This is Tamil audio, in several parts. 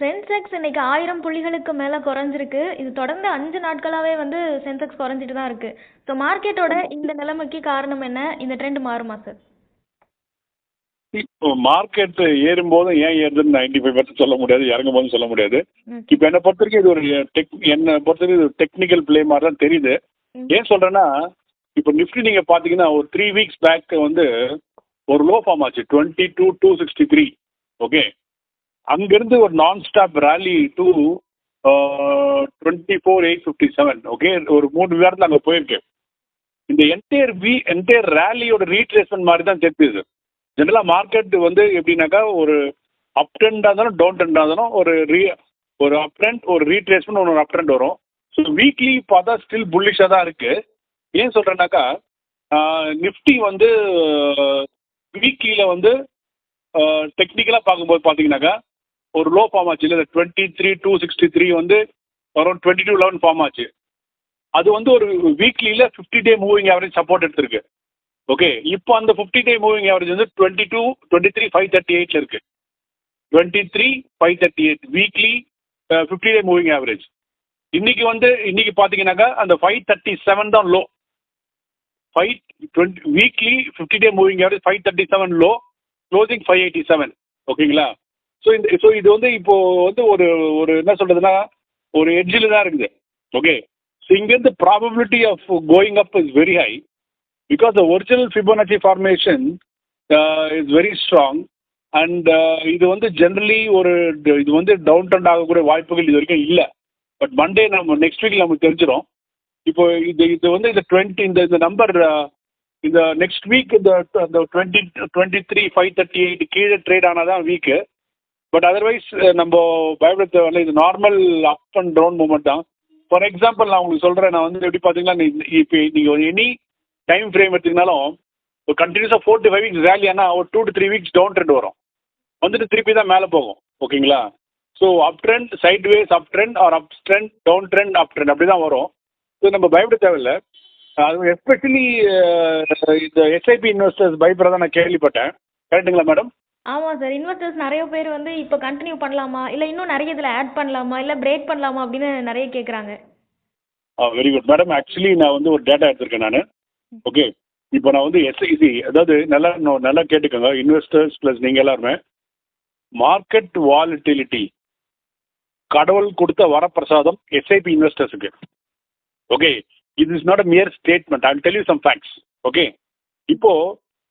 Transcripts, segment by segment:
சென்செக்ஸ் இன்னைக்கு ஆயிரம் புள்ளிகளுக்கு மேலே குறைஞ்சிருக்கு. இது தொடர்ந்து அஞ்சு நாட்களாகவே வந்து சென்செக்ஸ் குறைஞ்சிட்டு தான் இருக்குது ஸோ மார்க்கெட்டோட இந்த நிலைமைக்கு காரணம் என்ன? இந்த ட்ரெண்ட் மாறுமா சார் இப்போ மார்க்கெட் ஏறும்போது ஏன் ஏறுதுன்னு நைன்டி ஃபைவ் பர்சன்ட் சொல்ல முடியாது இறங்கும் போதும் சொல்ல முடியாது. இப்போ என்னை பொறுத்த வரைக்கும் இது ஒரு டெக் என்னை பொறுத்த வரைக்கும் இது டெக்னிக்கல் ப்ளே மாதிரி தான் தெரியுது. ஏன் சொல்கிறேன்னா இப்போ நிஃப்டி நீங்கள் பார்த்தீங்கன்னா ஒரு த்ரீ வீக்ஸ் பேக் வந்து ஒரு லோ ஃபார்ம் ஆச்சு twenty two two sixty three okay அங்கேருந்து ஒரு non stop rally to twenty four eight fifty seven okay ஒரு மூணு வாரத்தில் அங்கே போயிருக்கேன். இந்த என்டையர் வீ என்டையர் ரேலியோட ரீட்ரேஸ்மெண்ட் மாதிரி தான் தெரிஞ்சுது. ஜென்ரலாக மார்க்கெட் வந்து எப்படின்னாக்கா ஒரு அப் ட்ரெண்டாக இருந்தாலும் டவுன் ட்ரெண்டாக இருந்தாலும் ஒரு ரீ ஒரு அப் ட்ரெண்ட் ஒரு ரீட்ரேஸ்மெண்ட் ஒன்று அப் ட்ரெண்ட் வரும். ஸோ வீக்லி பார்த்தா ஸ்டில் புல்லிஷாக தான் இருக்குது ஏன் சொல்கிறேன்னாக்கா நிஃப்டி வந்து வீக்லியில் வந்து டெக்னிக்கலாக பார்க்கும்போது பார்த்தீங்கன்னாக்கா ஒரு லோ ஃபார்ம் ஆச்சு. இல்லை twenty three two sixty three வந்து around twenty two eleven form ஆச்சு. அது வந்து ஒரு வீக்லியில் fifty day moving average support எடுத்திருக்கு. ஓகே இப்போ அந்த ஃபிஃப்டி டே மூவிங் ஆவரேஜ் வந்து twenty two twenty three five thirty எயிட்டில் இருக்குது twenty three five thirty eight weekly fifty day moving average இன்னைக்கு வந்து இன்னைக்கு பார்த்தீங்கன்னாக்கா அந்த ஃபைவ் தேர்ட்டி செவன் தான் low five twenty weekly fifty day moving average five thirty seven low closing five eighty seven ஓகேங்களா ஸோ இந்த ஸோ இது வந்து இப்போ வந்து ஒரு ஒரு என்ன சொல்றதுன்னா ஒரு எட்ஜில் தான் இருக்குது. ஓகே ஸோ இங்கேருந்து probability of going up is very high because the original Fibonacci formation is very strong and இது வந்து ஜென்ரலி ஒரு இது வந்து டவுன் ட்ரெண்ட் ஆகக்கூடிய வாய்ப்புகள் இது வரைக்கும் இல்லை. பட் மண்டே நம்ம நெக்ஸ்ட் வீக் நமக்கு தெரிஞ்சிடும் இப்போ இது இது வந்து இந்த டுவெண்ட்டி இந்த இந்த நம்பர் uh, இந்த நெக்ஸ்ட் வீக் இந்த இந்த twenty twenty three five thirty eight கீழே ட்ரேட் ஆனால் தான் வீக்கு பட் அதர்வைஸ் eh, நம்ம பயப்படுத்த வரல இது normal up and down movement தான். ஃபார் எக்ஸாம்பிள் நான் உங்களுக்கு சொல்கிறேன் நான் வந்து எப்படி பார்த்தீங்கன்னா இப்போ நீங்கள் எனி டைம் ஃப்ரேம் எடுத்தீங்கனாலும் ஒரு கண்டினியூஸாக four to five weeks rally ஆனால் ஒரு two to three weeks down trend வரும். வந்துட்டு திருப்பி தான் மேலே போகும் ஓகேங்களா? So up trend sideways up trend or up trend down trend up trend அப்படி தான் வரும். ஸோ நம்ம பயப்பட தேவையில்லை. அது எஸ்பெஷலி eh, இந்த எஸ்ஐபி இன்வெஸ்டர்ஸ் பயப்படுறதா நான் கேள்விப்பட்டேன். கரெக்டுங்களா மேடம் ஆமாம் சார். இன்வெஸ்டர்ஸ் நிறைய பேர் வந்து இப்போ கண்டினியூ பண்ணலாமா? இல்லை இன்னும் நிறைய இதில் ஆட் பண்ணலாமா? இல்லை பிரேக் பண்ணலாமா? அப்படின்னு நிறைய கேட்குறாங்க வெரி குட் மேடம் ஆக்சுவலி நான் வந்து ஒரு டேட்டா எடுத்திருக்கேன் நான். ஓகே இப்போ நான் வந்து எஸ்ஐசி அதாவது நல்லா நல்லா கேட்டுக்கோங்க. இன்வெஸ்டர்ஸ் ப்ளஸ் நீங்கள் எல்லாருமே. மார்க்கெட் வாலிட்டிலிட்டி கடவுள் கொடுத்த வரப்பிரசாதம் எஸ்ஐபி இன்வெஸ்டர்ஸுக்கு ஓகே இது is not a mere statement I tell you some facts okay இப்போ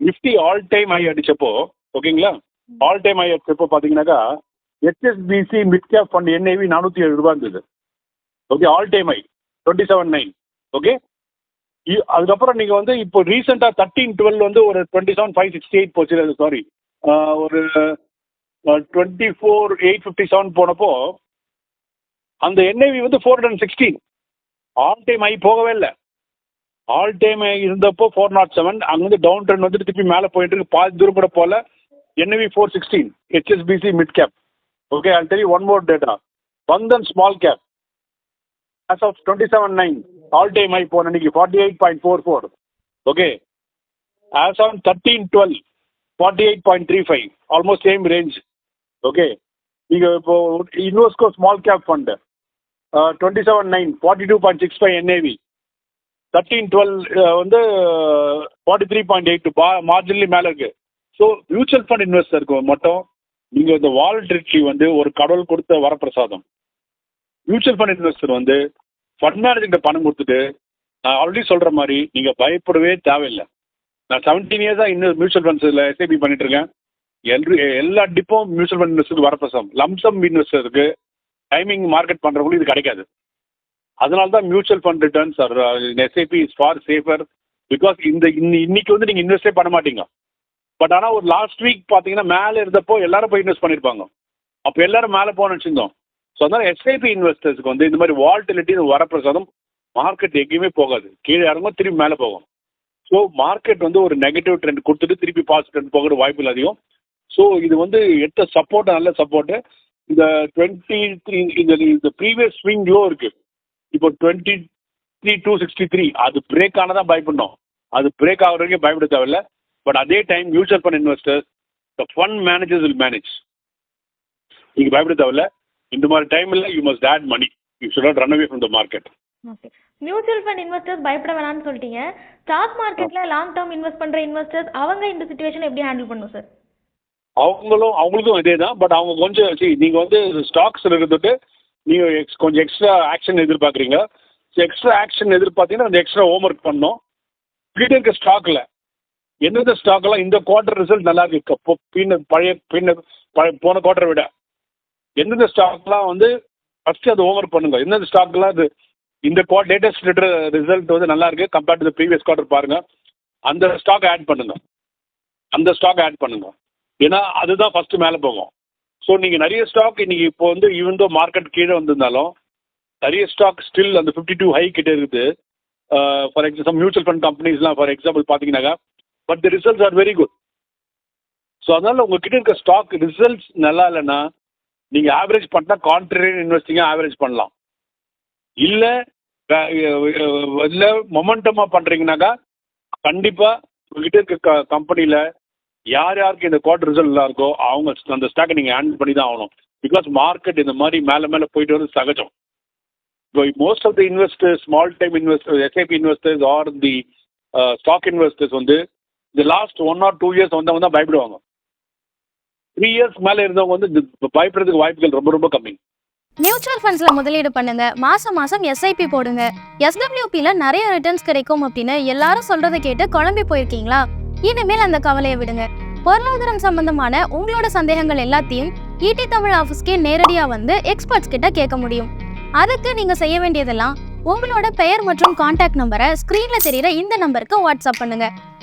நிஃப்டி ஆல் டைம் ஹை அடிச்சப்போ ஓகேங்களா? ஆல் டைம் ஹை அடிச்சப்போ பார்த்தீங்கன்னாக்கா HSBC mid cap fund NAV நானூற்றி ஏழு ரூபா இருந்தது. Okay all time high twenty seven nine okay அதுக்கப்புறம் நீங்கள் வந்து இப்போ ரீசெண்டாக தேர்ட்டீன் டுவெல் வந்து ஒரு twenty seven five sixty eight போச்சு சாரி ஒரு twenty four eight fifty seven போனப்போ அந்த என்ஐவி வந்து four hundred sixteen all time high போகவே இல்லை. ஆல் டைம் இருந்தப்போ ஃபோர் நாட் செவன் அங்கேருந்து டவுன் ட்ரெண்ட் வந்துட்டு திருப்பி மேலே போயிட்டு இருக்கு. பாதி தூரம் கூட போகல. NAV four sixteen HSBC mid cap okay I tell one more data Bandhan small cap as of 27-9, all time high போன அன்னைக்கு 48.44. Okay. As on 13-12, 48.35, almost same range. Okay. நீங்கள் இப்போ Invesco small cap fund twenty seven nine forty two point six five NAV thirteen twelve வந்து ஃபார்ட்டி த்ரீ பாயிண்ட் எயிட் பா மார்ஜின்லி மேலே இருக்குது ஸோ மியூச்சுவல் ஃபண்ட் இன்வெஸ்டருக்கு மட்டும் நீங்கள் இந்த வாலட்டிலிட்டி வந்து ஒரு கடவுள் கொடுத்த வரப்பிரசாதம். மியூச்சுவல் ஃபண்ட் இன்வெஸ்டர் வந்து ஃபண்ட் மேனேஜர்கிட்ட பணம் கொடுத்துட்டு நான் ஆல்ரெடி சொல்கிற மாதிரி நீங்கள் பயப்படவே தேவையில்லை. நான் செவன்டீன் இயர்ஸாக இன்னும் மியூச்சுவல் ஃபண்ட்ஸில் எஸ்ஐபி பண்ணிட்டு இருக்கேன். எல் எல்லா டிப்பும் மியூச்சுவல் ஃபண்ட் இன்வெஸ்டருக்கு வரப்பிரசாதம். லம்சம் இன்வெஸ்டருக்கு டைமிங் மார்க்கெட் பண்ணுறவங்களுக்கு இது கிடைக்காது. அதனால தான் mutual fund returns or SIP is far safer because இந்த இன்னி இன்னைக்கு வந்து நீங்கள் இன்வெஸ்டே பண்ண மாட்டீங்க. பட் ஆனால் ஒரு லாஸ்ட் வீக் பார்த்தீங்கன்னா மேலே இருந்தப்போ எல்லாரும் போய் இன்வெஸ்ட் பண்ணியிருப்பாங்க அப்போ எல்லாரும் மேலே போகணும்னு வச்சுருந்தோம் ஸோ அதனால் எஸ்ஐபி இன்வெஸ்டர்ஸ்க்கு வந்து இந்த மாதிரி வால்டிலிட்டி வரப்பிரசாதம் மார்க்கெட் எங்கேயுமே போகாது. கீழே இறங்கும் திரும்பி மேலே போகும். ஸோ மார்க்கெட் வந்து ஒரு நெகட்டிவ் ட்ரெண்ட் கொடுத்துட்டு திருப்பி பாசிட்டிவ் ட்ரெண்ட் போகிற வாய்ப்புகள் அதிகம். ஸோ இது வந்து எடுத்த சப்போர்ட் நல்ல சப்போர்ட்டு இந்த டுவெண்ட்டி த்ரீ இந்த இந்த ப்ரீவியஸ் ஸ்விங் லோ இருக்கு. இப்போ twenty three two sixty three அது பிரேக் ஆனதான் பயப்படணும். அது பிரேக் ஆகிற வரைக்கும் பயப்பட தேவையில்ல. பட் அதே time mutual fund investors the fund managers will manage நீங்கள் பயப்பட தேவையில்ல. இந்த மாதிரி டைமில் you must add money you should not run away from the market okay mutual fund investors பயப்பட வேணாம்னு சொல்லிட்டீங்க. ஸ்டாக் மார்க்கெட்ல லாங் டேர்ம் இன்வெஸ்ட் பண்ற இன்வெஸ்டர்ஸ் அவங்க இந்த சுச்சுவேஷன் எப்படி ஹேண்டில் பண்ணும் சார் அவங்களும் அவங்களுக்கும் இதே தான் பட் அவங்க கொஞ்சம் see நீங்கள் வந்து ஸ்டாக்ஸில் இருந்துட்டு நீங்கள் எக்ஸ் கொஞ்சம் எக்ஸ்ட்ரா ஆக்ஷன் எதிர்பார்க்குறீங்க. எக்ஸ்ட்ரா ஆக்ஷன் எதிர்பார்த்தீங்கன்னா அந்த எக்ஸ்ட்ரா ஹோம் ஒர்க் பண்ணணும் கிட்ட இருக்க ஸ்டாக்கில் எந்தெந்த ஸ்டாக்கெல்லாம் இந்த குவார்ட்டர் ரிசல்ட் நல்லா இருக்கு? இப்போ பின்ன பழைய பின்ன பழைய போன குவார்ட்டரை விட. எந்தெந்த ஸ்டாக்லாம் வந்து ஃபஸ்ட்டு அது ஓவர் பண்ணுங்கள் பண்ணுங்க எந்தெந்த ஸ்டாக்லாம் அது இந்த குவா லேட்டஸ்ட் ரிசல்ட் வந்து நல்லா இருக்கு கம்பேர்ட் டு ப்ரீவியஸ் குவார்ட்டர் பாருங்க. அந்த ஸ்டாக் ஆட் பண்ணுங்க. அந்த ஸ்டாக் ஆட் பண்ணுங்க. ஏன்னா அதுதான் ஃபஸ்ட்டு மேலே போகும். ஸோ நீங்கள் நிறைய ஸ்டாக் இன்னைக்கு இப்போ வந்து ஈவன் தோ மார்க்கெட் கீழே வந்திருந்தாலும் நிறைய ஸ்டாக் ஸ்டில் அந்த ஃபிஃப்டி டூ ஹை கிட்டே இருக்குது. ஃபார் எக்ஸாம்பிள் மியூச்சுவல் ஃபண்ட் கம்பெனிஸ்லாம் ஃபார் எக்ஸாம்பிள் பார்த்தீங்கன்னாக்கா but the results are very good so அதனால் உங்ககிட்ட இருக்க ஸ்டாக் ரிசல்ட்ஸ் நல்லா இல்லைன்னா நீங்கள் ஆவரேஜ் பண்ணால் கான்ட்ரேரியன் இன்வெஸ்டிங்காக ஆவரேஜ் பண்ணலாம். இல்லை இல்லை மொமெண்டமாக பண்ணுறீங்கனாக்கா கண்டிப்பாக உங்ககிட்ட இருக்க கம்பெனியில் யார் யாருக்கு இந்த குவார்டர் ரிசல்ட் நல்லா இருக்கோ அவங்க அந்த ஸ்டாக்கை நீங்கள் ஹேண்டில் பண்ணி தான் ஆகணும். பிகாஸ் மார்க்கெட் இந்த மாதிரி மேலே மேலே போயிட்டு வந்து சகஜம். இப்போ most of the investors small time investor SIP investors or the stock investors வந்து இந்த last one or two years வந்தவங்க தான் பயப்படுவாங்க. த்ரீ இயர்ஸ் மேலே இருந்தவங்க வந்து பயப்படுறதுக்கு வாய்ப்புகள் ரொம்ப ரொம்ப கம்மி. மியூச்சுவல் ஃபண்ட்ஸ்ல முதலீடு பண்ணுங்க. மாசம் மாசம் எஸ்ஐபி போடுங்க. எஸ்டபிள்யூபில நிறைய ரிட்டர்ன்ஸ் கிடைக்கும் அப்படின்னு எல்லாரும் சொல்றதை கேட்டு குழம்பி போயிருக்கீங்களா? இனிமேல் அந்த கவலையை விடுங்க. பொருளாதாரம் சம்பந்தமான உங்களோட சந்தேகங்கள் எல்லாத்தையும் ஈடி தமிழ் ஆஃபீஸ்க்கே நேரடியா வந்து எக்ஸ்பர்ட்ஸ் கிட்ட கேட்க முடியும். அதுக்கு நீங்க செய்ய வேண்டியதெல்லாம் உங்களோட பெயர் மற்றும் கான்டாக்ட் நம்பரை ஸ்கிரீன்ல தெரியிற இந்த நம்பருக்கு வாட்ஸ்அப் பண்ணுங்க.